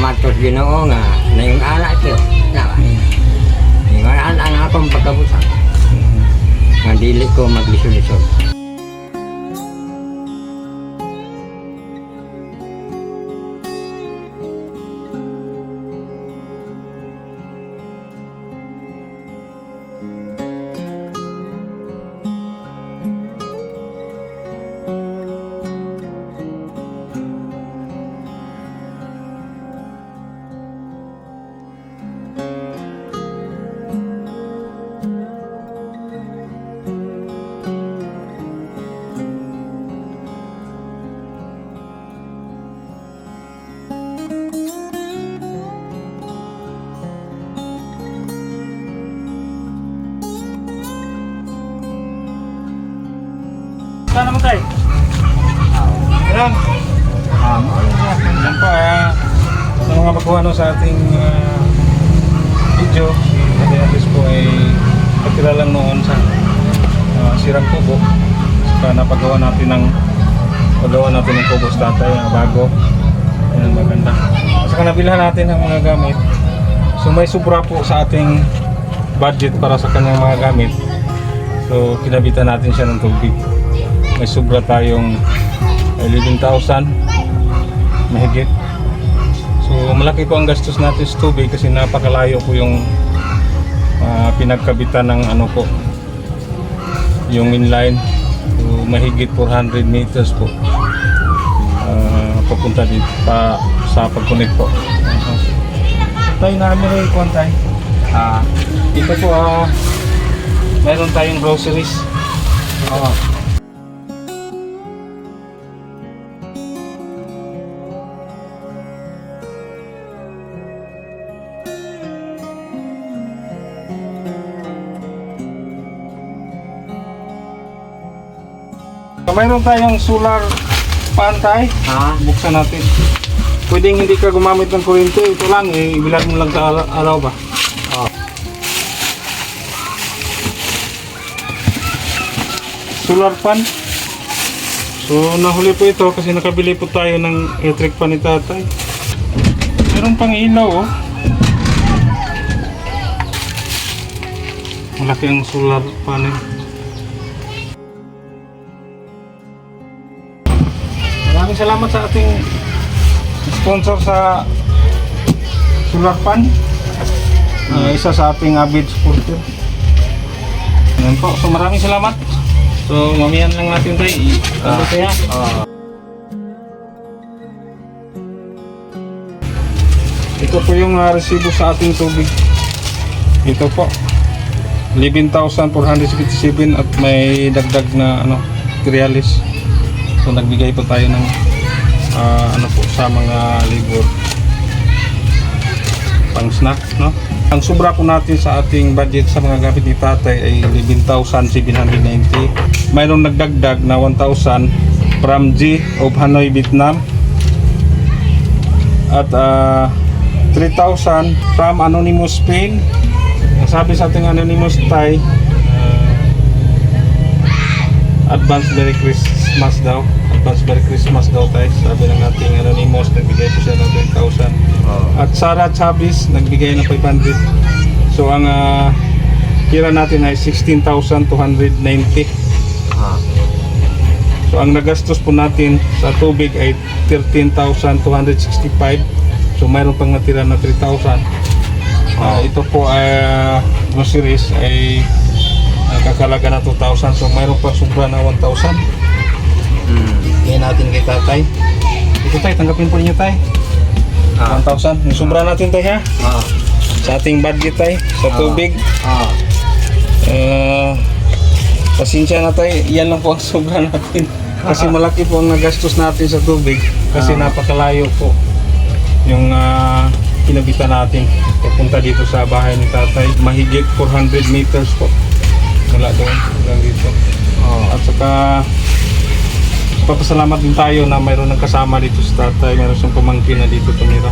Sa Ginoo nga na yung anak ko. Nawa. Yung anak ang akong pagkabusan. Nga dili ko maglisod-lisod. Tayo? Ayan. Yan po, ah, sa mga makuha no, sa ating ah, video, si Ate po ay nakilala noon sa ah, Sirang Kubo. Saka napagawa natin ng pagawa natin ng kubo sa tatay na bago. Yan, maganda. Saka nabilhan natin ng mga gamit. So may sobra po sa ating budget para sa kanyang mga gamit. So kinabitan natin siya ng tubig may sobra tayong 11,000 mahigit. So malaki po ang gastos natin sa tubig kasi napakalayo po yung ah, pinagkabitan ng ano po yung inline. So mahigit 400 meters po Ah, papunta dito pa sa pag-connect po. Tayo namin rin kung tayo ah ito po ah mayroon tayong groceries. Ah So, mayroon tayong solar pantay. Ha? Buksan natin. Pwedeng hindi ka gumamit ng kuryente. Ito lang, eh, ibilad mo lang sa ara- araw ba? Oh. Solar pan. So, nahuli po ito kasi nakabili po tayo ng electric pan ni tatay. Meron pang ilaw, oh. Malaki ang solar panel. Salamat sa ating sponsor sa solar pan. Ah, isa sa ating avid supporter. Yan po. So maraming salamat. So mamiyan lang natin tayo. Ano kaya? Ito po yung ah, resibo sa ating tubig. Ito po. 11,457 at may dagdag na ano, materialis. So nagbigay po tayo ng ah, ano po sa mga libur pang snack, no? Ang sobra po natin sa ating budget sa mga gamit ni tatay ay 11,790. Mayroong nagdagdag na 1,000 from G of Hanoi, Vietnam. At ah, 3,000 from Anonymous Spain. Sabi sa ating Anonymous Thai, Advance Merry Christmas daw. Advance Merry Christmas daw tayo. Sabi ng ating Anonymous, nagbigay po siya ng 10,000. Oh. At Sarah Chavez, nagbigay ng 500. So ang ah, kira natin ay 16,290. Ha? So ang nagastos po natin sa tubig ay 13,265. So mayroon pang natira na 3,000. Ah, ito po ay ah, groceries ay nakakalaga na 2,000. So mayroon pa sobra na 1,000. Hmm. Ngayon natin kay tatay. Ito tayo, tanggapin po niyo tayo. Ah. 1,000. Yung sobra natin tayo ha. Ah. Sa ating budget tayo, sa Ah. tubig. Ah. Eh, pasensya na tayo, yan lang po ang sobra natin. Kasi malaki po ang nagastos natin sa tubig. Kasi Ah. napakalayo po yung ah, kinabitan natin. Papunta dito sa bahay ni tatay. Mahigit 400 meters po. Mula doon hanggang dito. Oh. At saka papasalamat din tayo na mayroon ng kasama dito sa tatay. Mayroon siyang pamangkin na dito tumira.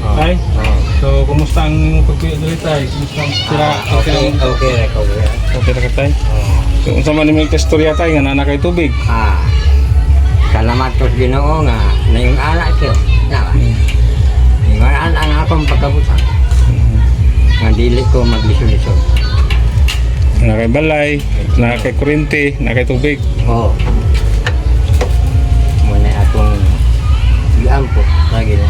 Oh. Tay, Oh. so kumusta ang dali tayo? Kumusta ang sira? Ah, okay, okay, na ko yan. Okay na ka tayo? Oh. So, unsa man nimong kastorya tayo nga nanak kay tubig. Ah. Salamat ko Ginoo nga na yung anak ko. Nawa. Maraan ang akong pagkabutan. Nga dili ko maglisod-lisod. Na kay balay, na kay kurente, na kay tubig. Oo. Muna akong giampo lagi na.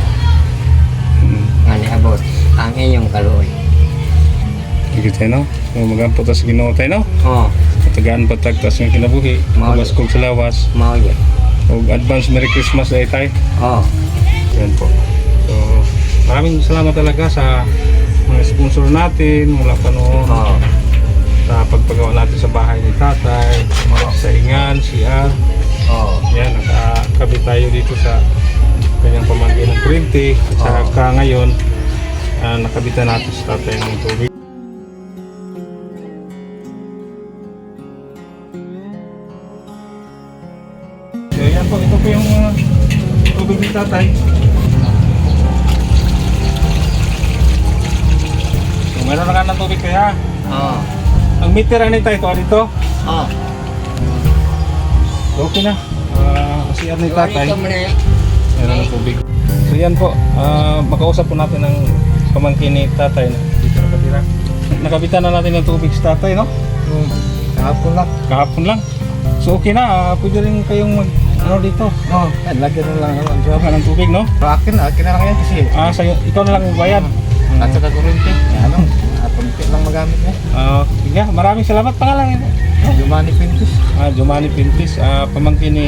Mm. Nga niabot ang inyong kaluoy. Sige tayo no? So, magampo tas ginoo tayo no? Oo. Matagaan patag tas ng kinabuhi. Mao. Mas kong sa lawas. Mao yun. O advance Merry Christmas day tayo. Oo. Yan po. So, maraming salamat talaga sa mga sponsor natin mula pa noon Oo. Sa pagpagawa natin sa bahay ni tatay, sa ingan, CR. Oo. Yan, nakakabit tayo dito sa kanyang pamangkin ng kuryente. At Oo. saka ngayon, ah, nakabitan natin sa tatay ng tubig. So yan po, ito po yung ah, tubig ni tatay. So meron na ka ng tubig kaya. Oo. Ang meter ano tayo ito dito? Oo. So, okay na. Ah, kasi yan ni tatay. Eh. Meron ng tubig. So yan po, ah, makausap po natin ng pamangkin ni tatay na dito nakatira. Nakabitan na natin ng tubig sa tatay, no? Hmm. Kahapon lang. Kahapon lang. So okay na, ah, pwede rin kayong mag, ano dito, Oo. Yan, lagyan na lang gawa ka ng tubig, no? Akin na, akin na lang yan kasi. Ah, sa'yo, ikaw na lang magbayad. At saka kurente. Ano? Lang magamit niya. Ah, sige, maraming salamat pangalan. Jumani Pintus. Ah, Jomani Pintis, ah, pamangkin ni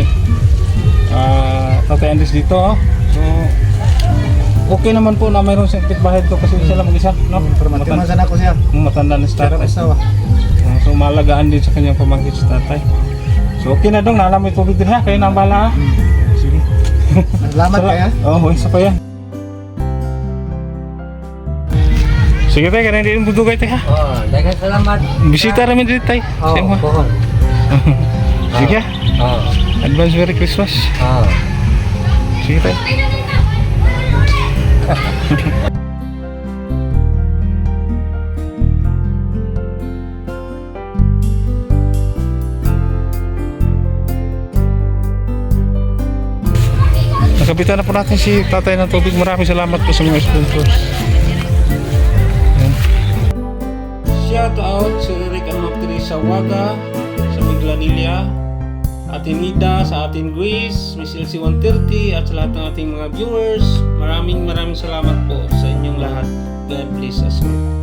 ah, Tatay Andres dito, oh. So, okay naman po na mayroon siyang bahay dito kasi lang mag-isa, no? Matan- Matimasan ako siya. matanda na si tatay. Ah, so malagaan din sa kanyang pamangkin si tatay. So okay na dong, naalam mo yung tubig din ha, kayo na ang bahala ha. Sige. Salamat kaya. Oo, oh, isa pa yan. Sige tayo, kanina din budugay tayo ha. Oo, daghang salamat. Bisita namin dito tayo. Oo, ha? pohon. Sige. Oo. Advance Merry Christmas. Oo. Sige tayo. Nakabitan na po natin si tatay ng tubig. Maraming salamat po sa mga sponsors. Shout out si Rick Ma'am Teresa Waga sa Miglanilla, Ate Nida sa ating Grace, Miss LC 130 at sa lahat ng ating mga viewers. Maraming maraming salamat po sa inyong lahat. God bless us all.